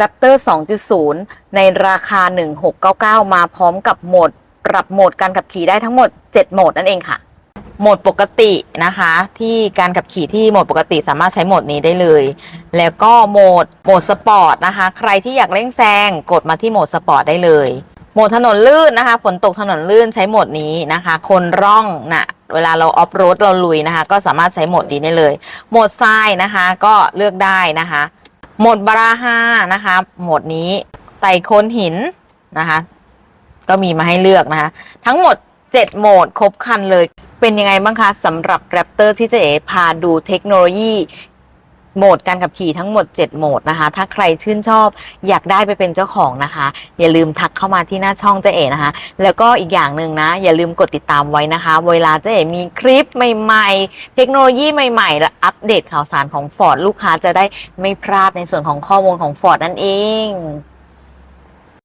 Raptor 2.0 ในราคา 1699 มาพร้อมกับโหมด ปรับโหมดการขับขี่ได้ทั้งหมด 7 โหมดนั่นเองค่ะ โหมดปกตินะคะ ที่การขับขี่ที่โหมดปกติสามารถใช้โหมดนี้ได้เลย แล้วก็โหมดโหมดสปอร์ตนะคะ ใครที่อยากเร่งแซงกดมาที่โหมดสปอร์ตได้เลยโหมดถนนลื่นนะคะฝนตกถนนลื่นใช้โหมดนี้นะคะ คนร่องนะเวลาเราออฟโรดเราลุยนะคะ ก็สามารถใช้โหมดนี้ได้เลย โหมดทรายนะคะ ก็เลือกได้นะคะ หมดบาราฮานะคะโหมดนี้ไต่โคนหินนะคะ ก็มีมาให้เลือกนะคะ ทั้งหมด 7 โหมดครบคันเลย เป็นยังไงบ้างคะสำหรับแรปเตอร์ที่เจะเอพาดูเทคโนโลยี โหมดการขับขี่ทั้งหมด 7 โหมดนะคะ ถ้าใครชื่นชอบอยากได้ไปเป็นเจ้าของนะคะ อย่าลืมทักเข้ามาที่หน้าช่องเจ๊เอ๋นะคะ แล้วก็อีกอย่างหนึ่งนะ อย่าลืมกดติดตามไว้นะคะ เวลาเจ๊เอ๋มีคลิปใหม่ ๆ เทคโนโลยีใหม่ๆ และอัปเดตข่าวสารของ Ford ลูกค้าจะได้ไม่พลาดในส่วนของข้อมูลของ Ford นั่นเอง